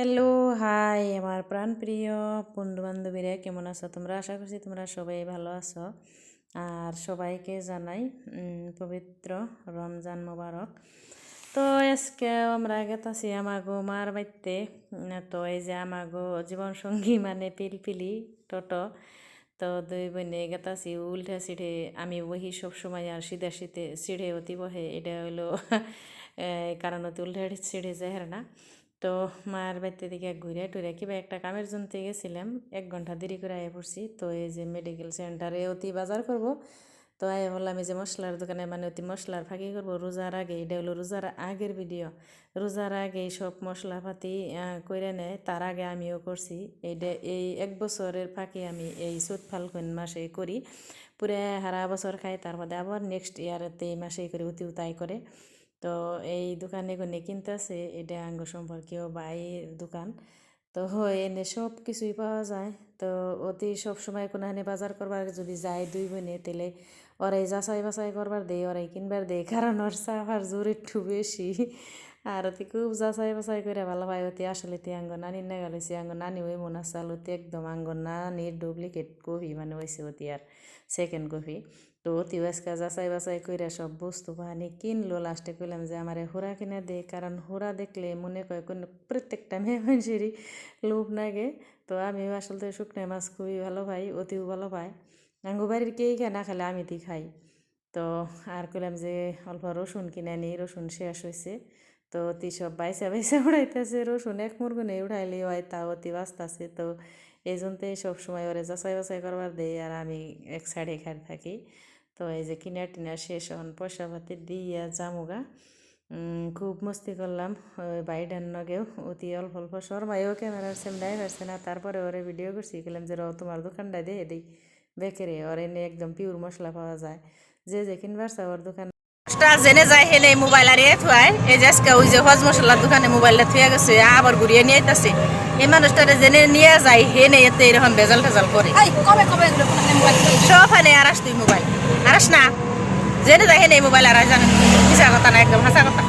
Hello, high, আমার প্রাণপ্রিয় বন্ধু বান্ধবীরা কেমন আছো তোমরা? আশা করছি তোমরা সবাই ভালো আছো। আর সবাইকে জানাই পবিত্র রমজান মোবারক। তো আজকে আমরা গেতাছি আমাগো মার বাড়িতে। তো এই যে আমাগো জীবনসঙ্গী মানে পিলপিলি টোটো। তো দুই বোনে গেতাছি উল্টা সিটে আমি বহি সব সময় আর সিধা শীতে সিঁড়ে অতি বহে। এটা এই কারণ অতি উল্টা সিঁড়ে যায় না। তো মার বাড়িতে দিকে ঘুরে টুরে কিবা একটা কামের জন্য গেছিলাম। এক ঘণ্টা দেরি করে আয়া পড়ছি। তো এই যে মেডিকেল সেন্টারে অতি বাজার করব। তো আয়া বললাম, এই যে মশলার দোকানে মানে অতি মশলার ফাঁকি করব, রোজার আগে, এটা হলো রোজার আগের ভিডিও রোজার আগে সব মশলাপাতি করে নেয়, তার আগে আমিও করছি। এইটা এই এক বছরের ফাঁকি আমি এই চৈত ফাল্গুন মাসে করি। পুরো হারা বছর খাই তার মধ্যে আবার নেক্সট ইয়ারেতে এই মাসেই করে অতি তাই করে। তো এই দোকানে কোনে কিনতেছে, এটা আঙ্গ সম্পর্কীয় বাইয়ের দোকান। তো এনে সব কিছুই পাওয়া যায়। তো অতি সব সময় কোনো এনে বাজার করবার যদি যায় দুই বোনে তাহলে ওরাই যাচাই বাছাই করবার দেয়, ওরাই কিনবার দেয়। কারণ ওর সাফার জোর একটু বেশি। আর অতি খুব যাচাই বাছাই করে ভালো পায়, অতি আসলে তে আঙ্গ নানির না আঙ্গ নানি ওই মনে চাল অতি একদম আঙ্গ নানির ডুপ্লিকেট কপি মানে হয়েছে অতি আর সেকেন্ড কপি তো অতি আজকে যাচাই বাছাই করে সব বস্তু বাহানি কিনলো, লাস্টে কইলাম যে আমারে হোরা কিনে দে, কারণ হোরা দেখলে মনে করে কোনো প্রত্যেকটা মেয়ে মানুষেরই লোভ লাগে। তো আমিও আসলে শুকনো মাছ খুবই ভালো পাই, অতিও ভালো পাই। আঙ্গু বাড়ির কেই খায় না খালে আমি খাই। তো আর কইলাম যে অল্প রসুন কিনে নিই রসুন শেষ হয়েছে তো অতি সব বাইসা বাইসা উড়াইতেছে রসুন এক মুরগুনে উড়াইলে হয় তা অতি বাঁচতাছে তো এই জন্যই সবসময় ওরে যাচাই বাছাই করবার দেই আর আমি এক সাইডে খাই থাকি তো এই যে কিনা টিনা শেষ হন পয়সা পাতি দিয়া জামুগা খুব মস্তি করলাম বাইডার নগেও অতি অল্প অল্প শর্মাইও ক্যামেরার সামনে পারছে না তারপরে ওরে ভিডিও করছি গেলাম যে র তোমার দোকানটা দিয়ে দিই বেকারে ওর এনে একদম পিওর মশলা পাওয়া যায় যে যে কিনবার ওর দোকান জেনে যায় হেনে মোবাইল আর এ থুয়ায় এই যে আজকে ওই যে হজ মশলার দোকানে মোবাইলটা থুয়ে গেছে আবার ঘুরিয়ে নিয়ে আইতাছে। এই মানুষটারে জেনে নিয়ে যায় হেনে এতে এরকম ভেজাল টেজাল করে। সব হেনে আরাস তুই মোবাইল আর না। জেনে যায় হেনে মোবাইল আর মিশা কথা না একদম হাসা কথা।